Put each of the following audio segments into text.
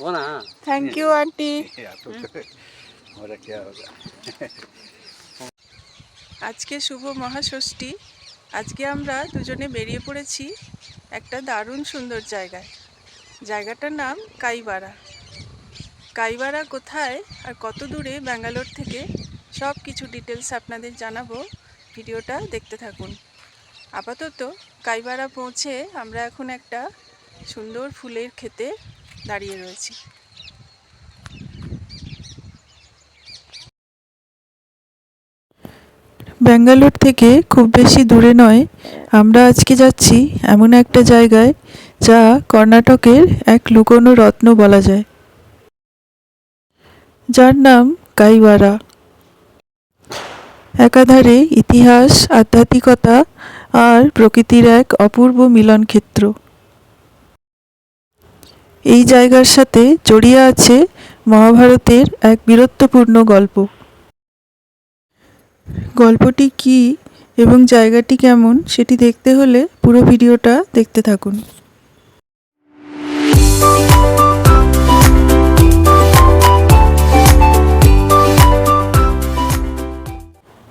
పోనా thank you aunty আজকে শুভ মহাষষ্ঠী। আজকে আমরা দুজনে বেরিয়ে পড়েছি একটা দারুণ সুন্দর জায়গায়। জায়গাটার নাম কাইবাড়া। কাইবাড়া কোথায় আর কত দূরে ব্যাঙ্গালোর থেকে সব কিছু ডিটেলস আপনাদের জানাব। ভিডিওটা দেখতে থাকুন। আপাতত কাইবাড়া পৌঁছে আমরা এখন একটা সুন্দর ফুলের ক্ষেতে দাঁড়িয়ে রয়েছি। ব্যাঙ্গালোর থেকে খুব বেশি দূরে নয়, আমরা আজকে যাচ্ছি এমন একটা জায়গায় যা কর্ণাটকের এক লুকোনো রত্ন বলা যায়। যার নাম কাইওয়ারা। একাধারে ইতিহাস, আধ্যাত্মিকতা আর প্রকৃতির এক অপূর্ব মিলন ক্ষেত্র এই জায়গার সাথে জড়িয়ে আছে মহাভারতের এক বীরত্বপূর্ণ গল্প। গল্পটি কি এবং জায়গাটি কেমন সেটি দেখতে হলে পুরো ভিডিওটা দেখতে থাকুন।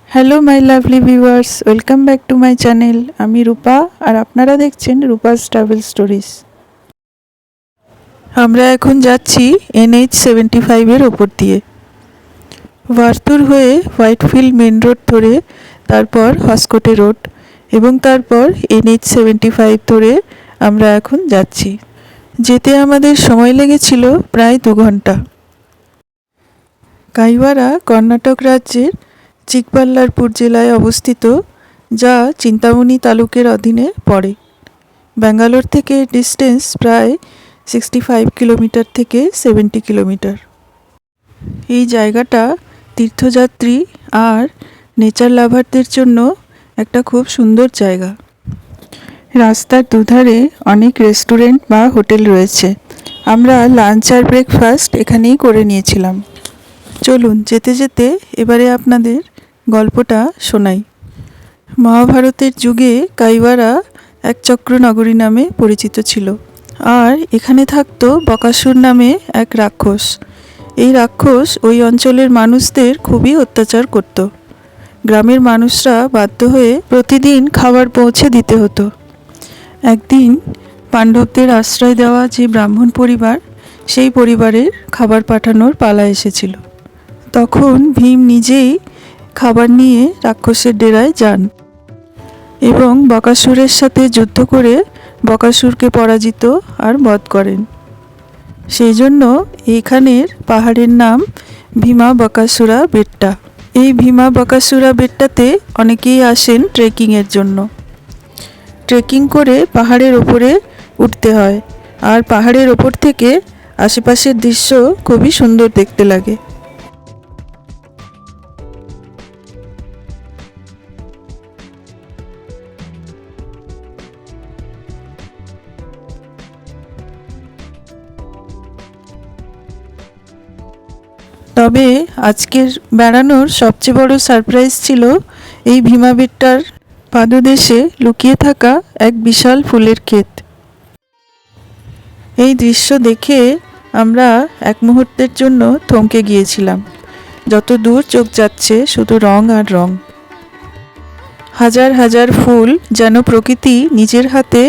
Hello, my lovely viewers, welcome back to my channel. আমি রূপা, আর আপনারা দেখছেন রূপাস ট্রাভেল স্টোরিজ। আমরা এখন যাচ্ছি এনএইচ সেভেন্টি ফাইভের ওপর দিয়ে। ভারতুর হয়ে হোয়াইটফিল্ড মেন রোড ধরে, তারপর হসকোটে রোড এবং তারপর এনএইচ সেভেন্টি ফাইভ ধরে আমরা এখন যাচ্ছি। যেতে আমাদের সময় লেগেছিল প্রায় দু ঘণ্টা। কাইওয়ারা কর্ণাটক রাজ্যের চিকবাল্লারপুর জেলায় অবস্থিত, যা চিন্তামণি তালুকের অধীনে পড়ে। ব্যাঙ্গালোর থেকে ডিস্টেন্স প্রায় সিক্সটি ফাইভ কিলোমিটার থেকে সেভেন্টি কিলোমিটার এই জায়গাটা তীর্থযাত্রী আর নেচার লাভারদের জন্য একটা খুব সুন্দর জায়গা। রাস্তার দুধারে অনেক রেস্টুরেন্ট বা হোটেল রয়েছে। আমরা লাঞ্চ আর ব্রেকফাস্ট এখানেই করে নিয়েছিলাম। চলুন যেতে যেতে এবারে আপনাদের গল্পটা শোনাই। মহাভারতের যুগে কাইওয়ারা এক চক্রনগরী নামে পরিচিত ছিল। আর এখানে থাকতো বকাসুর নামে এক রাক্ষস। এই রাক্ষস ওই অঞ্চলের মানুষদের খুবই অত্যাচার করত। গ্রামের মানুষরা বাধ্য হয়ে প্রতিদিন খাবার পৌঁছে দিতে হতো। একদিন পাণ্ডবদের আশ্রয় দেওয়া যে ব্রাহ্মণ পরিবার, সেই পরিবারের খাবার পাঠানোর পালা এসেছিল। তখন ভীম নিজেই খাবার নিয়ে রাক্ষসের ডেরায় যান এবং বকাসুরের সাথে যুদ্ধ করে বকাসুরকে পরাজিত আর বধ করেন। সেই জন্য এইখানের পাহাড়ের নাম ভীমা বকাসুরা বেট্টা। এই ভীমা বকাসুরা বেট্টাতে অনেকেই আসেন ট্রেকিংয়ের জন্য। ট্রেকিং করে পাহাড়ের ওপরে উঠতে হয়। আর পাহাড়ের ওপর থেকে আশেপাশের দৃশ্য খুবই সুন্দর দেখতে লাগে। তবে আজকের বেড়ানোর সবচেয়ে বড় সারপ্রাইজ ছিল এই ভীমা বেট্টার পাদদেশে লুকিয়ে থাকা এক বিশাল ফুলের ক্ষেত। এই দৃশ্য দেখে আমরা এক মুহূর্তের জন্য থমকে গিয়েছিলাম। যত দূর চোখ যাচ্ছে শুধু রং আর রং। হাজার হাজার ফুল যেন প্রকৃতি নিজের হাতে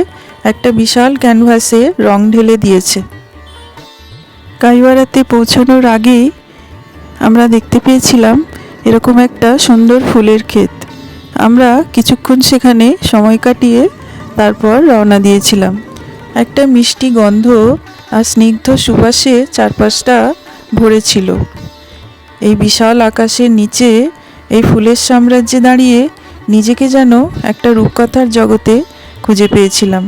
একটা বিশাল ক্যানভাসে রং ঢেলে দিয়েছে। কাইওয়ারাতে পৌঁছানোর আগেই আমরা দেখতে পেয়েছিলাম এরকম একটা সুন্দর ফুলের ক্ষেত। আমরা কিছুক্ষণ সেখানে সময় কাটিয়ে তারপর রওনা দিয়েছিলাম। একটা মিষ্টি গন্ধ আর স্নিগ্ধ সুবাসে চারপাশটা ভরেছিল এই বিশাল আকাশের নিচে এই ফুলের সাম্রাজ্যে দাঁড়িয়ে নিজেকে যেন একটা রূপকথার জগতে খুঁজে পেয়েছিলাম।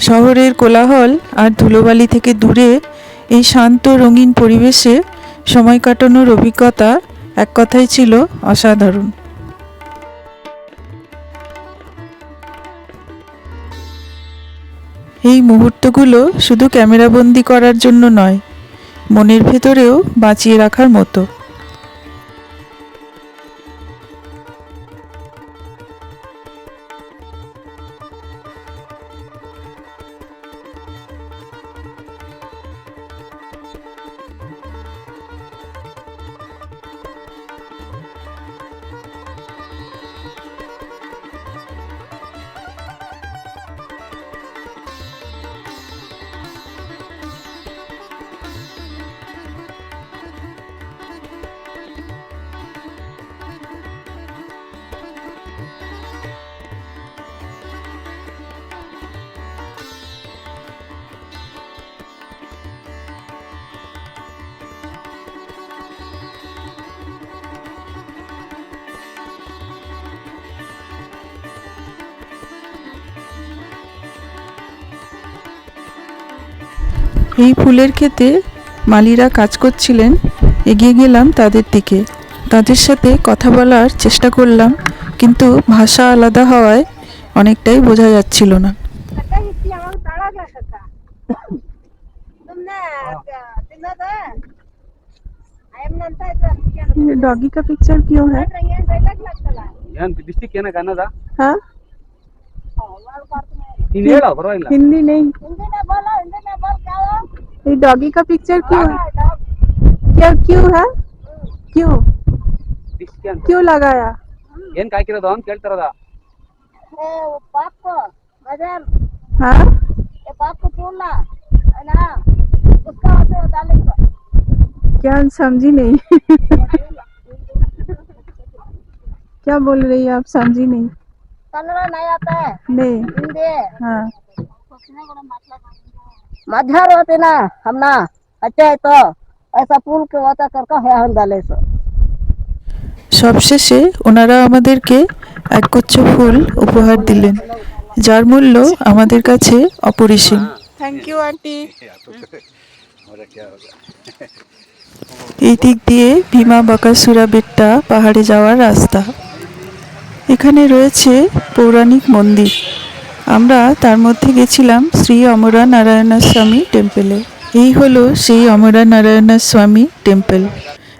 শহরের কোলাহল আর ধুলোবালি থেকে দূরে এই শান্ত রঙিন পরিবেশে সময় কাটানোর অভিজ্ঞতা এক কথাই ছিল অসাধারণ। এই মুহূর্তগুলো শুধু ক্যামেরাবন্দি করার জন্য নয়, মনের ভেতরেও বাঁচিয়ে রাখার মতো। এই ফুলের ক্ষেতে মালিরা কাজ করছিলেন এগিয়ে গেলাম তাদের দিকে। তাদের সাথে কথা বলার চেষ্টা করলাম কিন্তু ভাষা আলাদা হওয়ায় অনেকটাই বোঝা যাচ্ছিল না। ডগি কা পিকচার क्यों है ನೀನ್ ಹೇಳ ಪರವಾಗಿಲ್ಲ हिंदी नहीं हिंदी में बोलो हिंदी में बोल क्या हो ये डॉगी का पिक्चर क्यों हाँ, dog. क्या क्यों है क्यों ಡಿಸ್ಟಿಕ್ ಅಂತ क्यों लगाया ಏನ್ ಕಾಯ್ಕಿರೋದು ಅಂತ ಕೇಳ್ತಾರದ ए, वो बाप को गजल हाँ ये बाप को बोलना है ना उसका होते हो डालेंगे क्या समझी नहीं क्या बोल रही है आप समझी नहीं कन्नड़ नहीं आता है नहीं हिंदी हाँ मझर होते ना हम ना अच्छा है तो ऐसा पुल के वाता करके है हम डाले सो সবশেষে ওনারা আমাদেরকে একগুচ্ছ ফুল উপহার দিলেন যার মূল্য আমাদের কাছে অপরিসীম থ্যাংক ইউ আন্টি हमारा क्या होगा এই দিক দিয়ে ভীমা বাকাসুরা বেট্টা পাহাড়ে যাওয়ার রাস্তা এখানে রয়েছে পৌরাণিক মন্দির। আমরা তার মধ্যে গেছিলাম শ্রী অমরা নারায়ণা স্বামী টেম্পেলে। এই হলো সেই অমরা নারায়ণা স্বামী টেম্পল।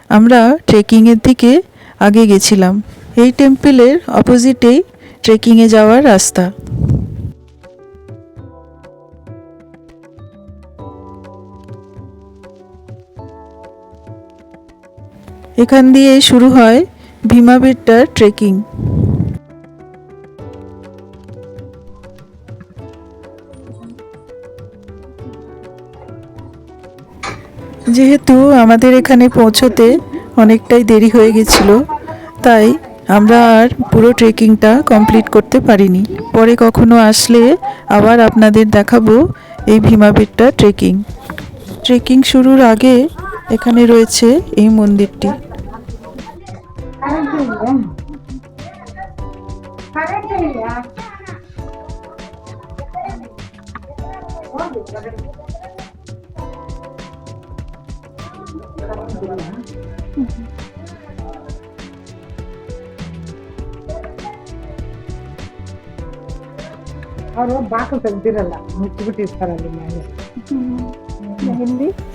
আমরা ট্রেকিংয়ের দিকে আগে গেছিলাম। এই টেম্পেলের অপোজিটেই ট্রেকিংয়ে যাওয়ার রাস্তা। এখান দিয়ে শুরু হয় ভীমা বেট্টার ট্রেকিং। যেহেতু আমাদের এখানে পৌঁছতে অনেকটাই দেরি হয়ে গেছিল, তাই আমরা আর পুরো ট্রেকিংটা কমপ্লিট করতে পারিনি। পরে কখনো আসলে আবার আপনাদের দেখাবো এই ভীমাবেটটা ট্রেকিং। ট্রেকিং শুরুর আগে এখানে রয়েছে এই মন্দিরটি। Thank you.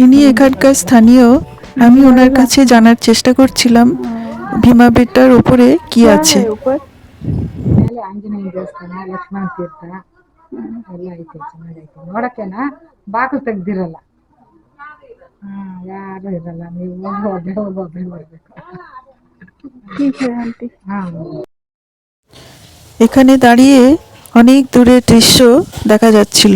ইনি এখানকার স্থানীয় আমি ওনার কাছে জানার চেষ্টা করছিলাম ভীমা বেট্টার ওপরে কি আছে ಮೇಲೆ ಆಂಜನೇಯ ದೇವಸ್ಥಾನ ಲಕ್ಷ್ಮಣ ತೀರ್ಥ ಎಲ್ಲ ಐತೆ ಚೆನ್ನಾಗೈತೆ ನೋಡಕ್ಕೆನ ಬಾಕಲು ತೆಗ್ದಿರಲ್ಲ ಹಾ ಯಾರು ಇರಲ್ಲ ನೀವು ಒಬ್ಬೊಬ್ಬೆ ಒಬ್ಬೊಬ್ಬೆ ಬರ್ಬೇಕು ಹಾ এখানে দাঁড়িয়ে অনেক দূরের দৃশ্য দেখা যাচ্ছিল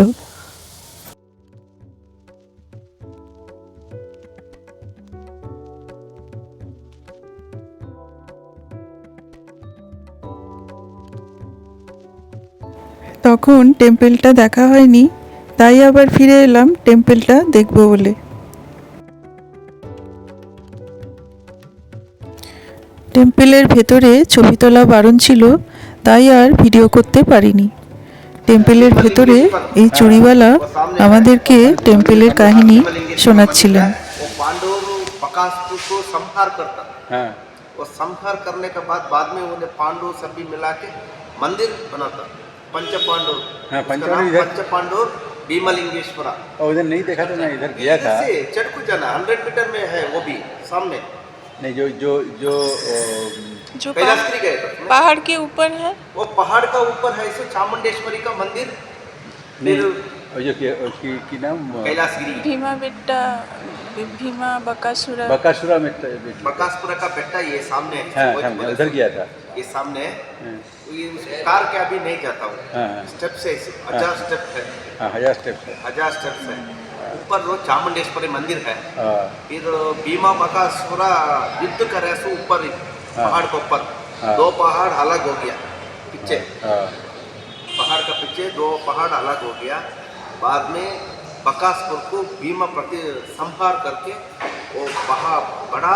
তখন টেম্পেলটা দেখা হয়নি তাই আবার ফিরে এলাম টেম্পেলটা দেখবো বলে টেম্পেলের ভেতরে ছবি তোলা বারণ ছিল তাই আর ভিডিও করতে পারিনি টেম্পেলের ভেতরে এই চুড়িওয়ালা আমাদেরকে টেম্পেলের কাহিনী শোনাচ্ছিলেন वो पांडव बकासुर को संहार करता ಹಾ वो संहार करने के बाद बाद में उन्हें पांडव सभी मिला के मंदिर बनाता पंच पांडव हाँ, उसका पंचपांडव नाम इधर- पंच पांडव भीमलिंगेश्वरा और उधर नहीं देखा तो मैं इधर गया था से चढ़ जाना हंड्रेड मीटर में है वो भी सामने नहीं जो जो जो जो कैलाशगिरी गए थे पहाड़ के ऊपर है। वो पहाड़ का ऊपर है इसे चामुंडेश्वरी का मंदिर नहीं जो की, की, की नाम कैलाशगिरी भीमा बेट्टा भीमा बकासुरा। बकासुरा में तो- बकासपुरा का बेटा ये सामने है हाँ हाँ उधर गया था। ये सामने है। हाँ। ये उस कार के अभी नहीं जाता हूँ हाँ। हाँ, स्टेप से हज़ार स्टेप है। हाँ हज़ार स्टेप है। हज़ार स्टेप्स है। ऊपर जो चामुंडेश्वरी मंदिर है हाँ। फिर भीमा बकासुरा युद्ध करे सो ऊपर पहाड़ के ऊपर। हाँ। दो पहाड़ अलग हो गया पीछे। हाँ। पहाड़ का पीछे दो पहाड़ अलग हो गया। बाद में बकासपुर को भीमा प्रति संहार करके वो पहाड़ बड़ा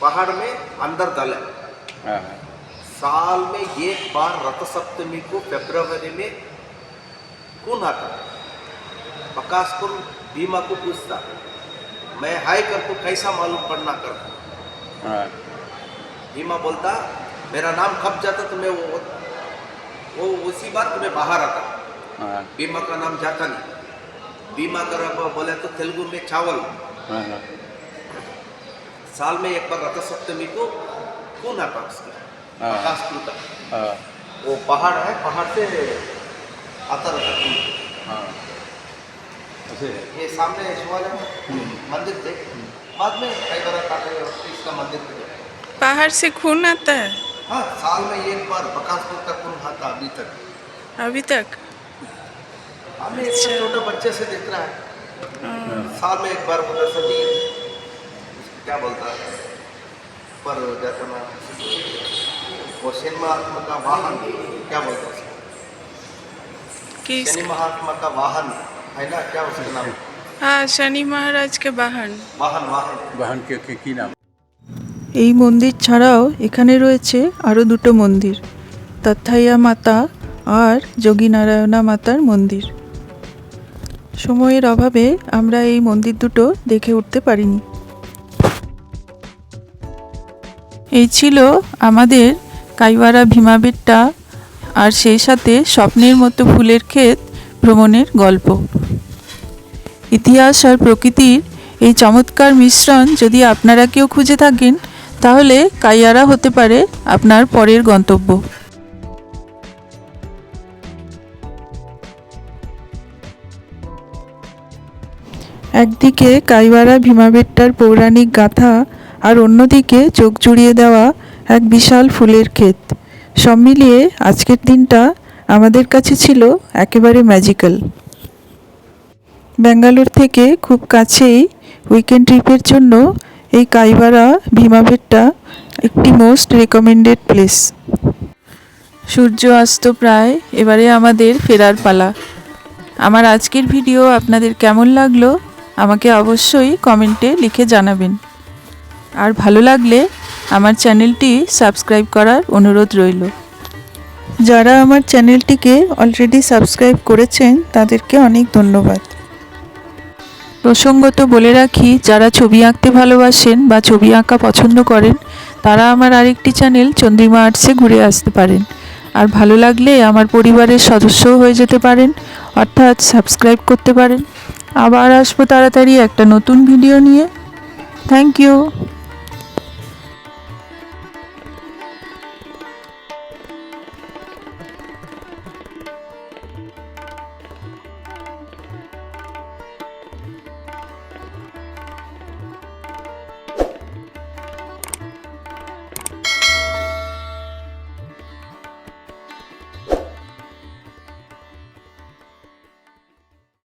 पहाड़ में अंदर दल हाँ। हाँ साल में एक बार रथ सप्तमी को फरवरी में कौन आता बकासपुर बीमा को पूछता। मैं हाय कर को कैसा मालूम पड़ना कर। हाँ। बीमा बोलता मेरा नाम खप जाता तो मैं वो वो उसी बार तुम्हें बाहर आता। हाँ। बीमा का नाम जाता नहीं। बीमा कर बोले तो तेलुगु में चावल। हाँ हाँ। साल में एक बार रथ सप्तमी को कौन आता उसका। हाँ। का हाँ। वो पहाड़ है पहाड़ से आता रहता खून। हाँ ये सामने शिवालय मंदिर थे बाद में कई बार आता है इसका मंदिर थे पहाड़ से खून आता है? हाँ साल में एक बार बकासपुर का खून आता अभी तक। अभी तक? हमें अच्छा। छोटे बच्चे से देख रहा है। साल में एक बार उधर सभी क्या बोलता है? पर जाता ना वो शनि महात्मा का वाहन क्या बोलता है? कि शनि महात्मा का वाहन। है ना क्या उसका नाम हाँ शनि महाराज के वाहन वाहन वाहन बहन के के की नाम এই মন্দির ছাড়াও এখানে রয়েছে আরও দুটো মন্দির তত্থাইয়া মাতা আর যোগীনারায়ণা মাতার মন্দির সময়ের অভাবে আমরা এই মন্দির দুটো দেখে উঠতে পারিনি এই ছিল আমাদের কাইওয়ারা ভীমাবেট্টা আর সেই সাথে স্বপ্নের মতো ফুলের ক্ষেত ভ্রমণের গল্প ইতিহাস আর প্রকৃতির এই চমৎকার মিশ্রণ যদি আপনারা কেউ খুঁজে থাকেন, তাহলে কাইয়ারা হতে পারে আপনার পরের গন্তব্য। একদিকে কাইওয়ারা ভীমাবেট্টার পৌরাণিক গাথা আর অন্যদিকে চোখ জুড়িয়ে দেওয়া এক বিশাল ফুলের ক্ষেত। সব মিলিয়ে আজকের দিনটা আমাদের কাছে ছিল একেবারে ম্যাজিক্যাল ব্যাঙ্গালোর থেকে খুব কাছেই উইকেন্ড ট্রিপের জন্য এই কাইবারা ভীমাবেট্টা একটি মোস্ট রেকমেন্ডেড প্লেস সূর্য অস্ত প্রায় এবারে আমাদের ফেরার পালা। আমার আজকের ভিডিও আপনাদের কেমন লাগল আমাকে অবশ্যই কমেন্টে লিখে জানাবেন। আর ভালো লাগলে আমার চ্যানেলটি সাবস্ক্রাইব করার অনুরোধ রইল। যারা আমার চ্যানেলটিকে অলরেডি সাবস্ক্রাইব করেছেন তাদেরকে অনেক ধন্যবাদ। প্রসঙ্গত বলে রাখি, যারা ছবি আঁকতে ভালোবাসেন বা ছবি আঁকা পছন্দ করেন, তারা আমার আরেকটি চ্যানেল চন্দ্রিমা আর্টসে ঘুরে আসতে পারেন। আর ভালো লাগলে আমার পরিবারের সদস্যও হয়ে যেতে পারেন, অর্থাৎ সাবস্ক্রাইব করতে পারেন। আবার আসব তাড়াতাড়ি একটা নতুন ভিডিও নিয়ে। Thank you